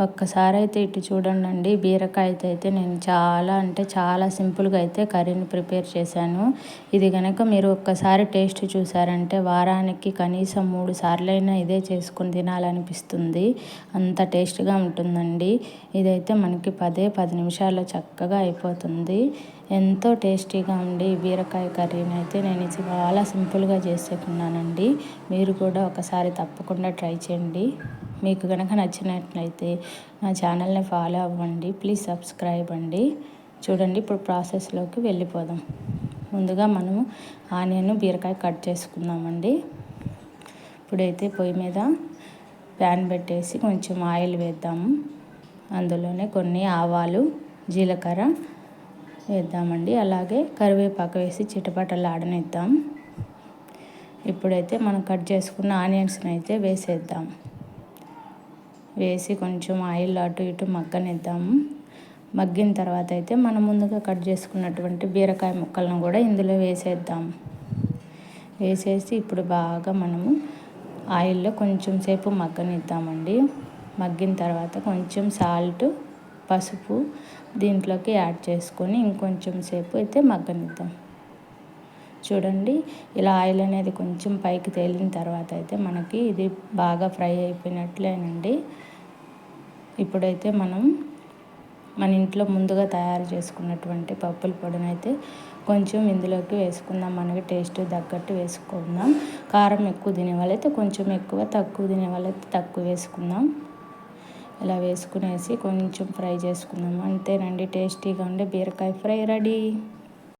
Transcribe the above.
ఒక్కసారి అయితే ఇటు చూడండి బీరకాయతో అయితే నేను చాలా అంటే చాలా సింపుల్గా అయితే కర్రీని ప్రిపేర్ చేశాను. ఇది కనుక మీరు ఒక్కసారి టేస్ట్ చూసారంటే వారానికి కనీసం మూడు సార్లైనా ఇదే చేసుకుని తినాలనిపిస్తుంది. అంత టేస్ట్గా ఉంటుందండి. ఇదైతే మనకి పదే పది నిమిషాల్లో చక్కగా అయిపోతుంది. ఎంతో టేస్టీగా ఉండి బీరకాయ కర్రీని అయితే నేను చాలా సింపుల్గా చేసేకున్నానండి. మీరు కూడా ఒకసారి తప్పకుండా ట్రై చేయండి. మీకు కనుక నచ్చినట్లయితే నా ఛానల్ని ఫాలో అవ్వండి ప్లీజ్ సబ్స్క్రైబ్ అండి. చూడండి ఇప్పుడు ప్రాసెస్లోకి వెళ్ళిపోదాం. ముందుగా మనము ఆనియన్ బీరకాయ కట్ చేసుకుందామండి. ఇప్పుడైతే పొయ్యి మీద ప్యాన్ పెట్టేసి కొంచెం ఆయిల్ వేద్దాము. అందులోనే కొన్ని ఆవాలు జీలకర్ర వేద్దామండి. అలాగే కరివేపాకు వేసి చిటపటలు ఆడనిద్దాం ఇప్పుడైతే మనం కట్ చేసుకున్న ఆనియన్స్ని అయితే వేసేద్దాం. వేసి కొంచెం ఆయిల్ అటు ఇటు మగ్గనిద్దాము. మగ్గిన తర్వాత అయితే మనం ముందుగా కట్ చేసుకున్నటువంటి బీరకాయ ముక్కలను కూడా ఇందులో వేసేద్దాం. వేసేసి ఇప్పుడు బాగా మనము ఆయిల్లో కొంచెం సేపు మగ్గనిద్దామండి. మగ్గిన తర్వాత కొంచెం సాల్ట్ పసుపు దీంట్లోకి యాడ్ చేసుకొని ఇంకొంచెం సేపు అయితే మగ్గనిద్దాం. చూడండి. ఇలా ఆయిల్ అనేది కొంచెం పైకి తేలిన తర్వాత అయితే మనకి ఇది బాగా ఫ్రై అయిపోయినట్లేనండి. ఇప్పుడైతే మనం మన ఇంట్లో ముందుగా తయారు చేసుకున్నటువంటి పప్పుల పొడిని అయితే కొంచెం ఇందులోకి వేసుకుందాం. మనకి టేస్ట్ తగ్గట్టు వేసుకుందాం. కారం ఎక్కువ తినే వాళ్ళైతే కొంచెం ఎక్కువ తక్కువ తినే వాళ్ళైతే తక్కువ వేసుకుందాం. ఇలా వేసుకునేసి కొంచెం ఫ్రై చేసుకుందాం. అంతేనండి. టేస్టీగా ఉండే బీరకాయ ఫ్రై రెడీ.